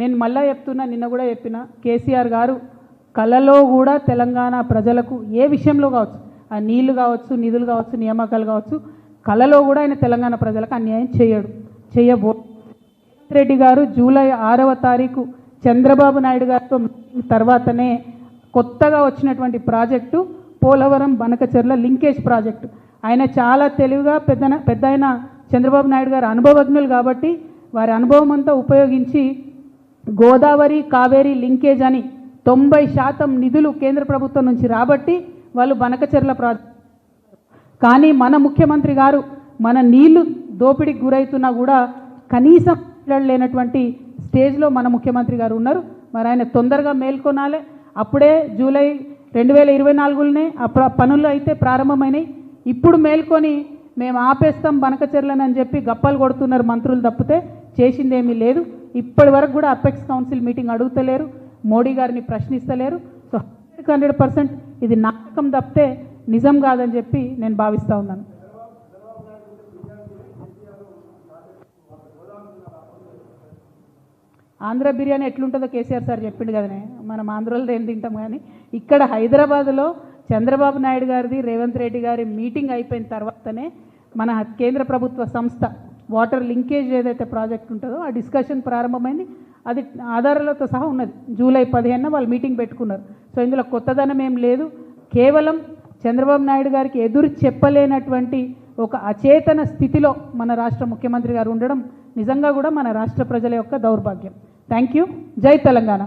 నేను మళ్ళా చెప్తున్నా నిన్న కూడా చెప్పిన కేసీఆర్ గారు కళలో కూడా తెలంగాణ ప్రజలకు ఏ విషయంలో కావచ్చు ఆ నీళ్ళు కావచ్చు నిధులు కావచ్చు నియామకాలు కావచ్చు కళలో కూడా ఆయన తెలంగాణ ప్రజలకు అన్యాయం చేయడు చేయబో రెడ్డి గారు జూలై ఆరవ తారీఖు చంద్రబాబు నాయుడు గారితో తర్వాతనే కొత్తగా వచ్చినటువంటి project Polavaram Banakacherla linkage project. ఆయన చాలా తెలివిగా పెద్ద పెద్ద ఆయన చంద్రబాబు నాయుడు గారు అనుభవజ్ఞులు కాబట్టి వారి అనుభవం అంతా ఉపయోగించి గోదావరి కావేరి లింకేజ్ అని తొంభై శాతం నిధులు కేంద్ర ప్రభుత్వం నుంచి రాబట్టి వాళ్ళు బనకచెర్ల ప్రాజెక్ట్ కానీ మన ముఖ్యమంత్రి గారు మన నీళ్ళు దోపిడీకి గురవుతున్నా కూడా కనీసం లేనటువంటి స్టేజ్లో మన ముఖ్యమంత్రి గారు ఉన్నారు. మరి ఆయన తొందరగా మేల్కొనాలి. అప్పుడే జూలై రెండు వేల ఇరవై నాలుగులోనే అప్పుడు పనులు అయితే ప్రారంభమైనాయి. ఇప్పుడు మేల్కొని మేము ఆపేస్తాం బనకచెర్లని అని చెప్పి గప్పలు కొడుతున్నారు మంత్రులు తప్పితే చేసిందేమీ లేదు. ఇప్పటి వరకు కూడా అపెక్స్ కౌన్సిల్ మీటింగ్ అడుగుతలేరు మోడీ గారిని ప్రశ్నిస్తలేరు. సో హండ్రెడ్ హండ్రెడ్ పర్సెంట్ ఇది నాటకం తప్పితే నిజం కాదని చెప్పి నేను భావిస్తూ ఉన్నాను. ఆంధ్ర బిర్యానీ ఎట్లుంటుందో కేసీఆర్ సార్ చెప్పిండు కదనే మనం ఆంధ్రలో ఏం తింటాం కానీ ఇక్కడ హైదరాబాద్లో చంద్రబాబు నాయుడు గారిది రేవంత్ రెడ్డి గారి మీటింగ్ అయిపోయిన తర్వాతనే మన కేంద్ర ప్రభుత్వ సంస్థ వాటర్ లింకేజ్ ఏదైతే ప్రాజెక్ట్ ఉంటుందో ఆ డిస్కషన్ ప్రారంభమైంది. అది ఆధారాలతో సహా ఉన్నది. జూలై పదిహేనున వాళ్ళు మీటింగ్ పెట్టుకున్నారు. సో ఇందులో కొత్తదనం ఏం లేదు. కేవలం చంద్రబాబు నాయుడు గారికి ఎదురు చెప్పలేనటువంటి ఒక అచేతన స్థితిలో మన రాష్ట్ర ముఖ్యమంత్రి గారు ఉండడం నిజంగా కూడా మన రాష్ట్ర ప్రజల యొక్క దౌర్భాగ్యం. థ్యాంక్ యూ జై తెలంగాణ.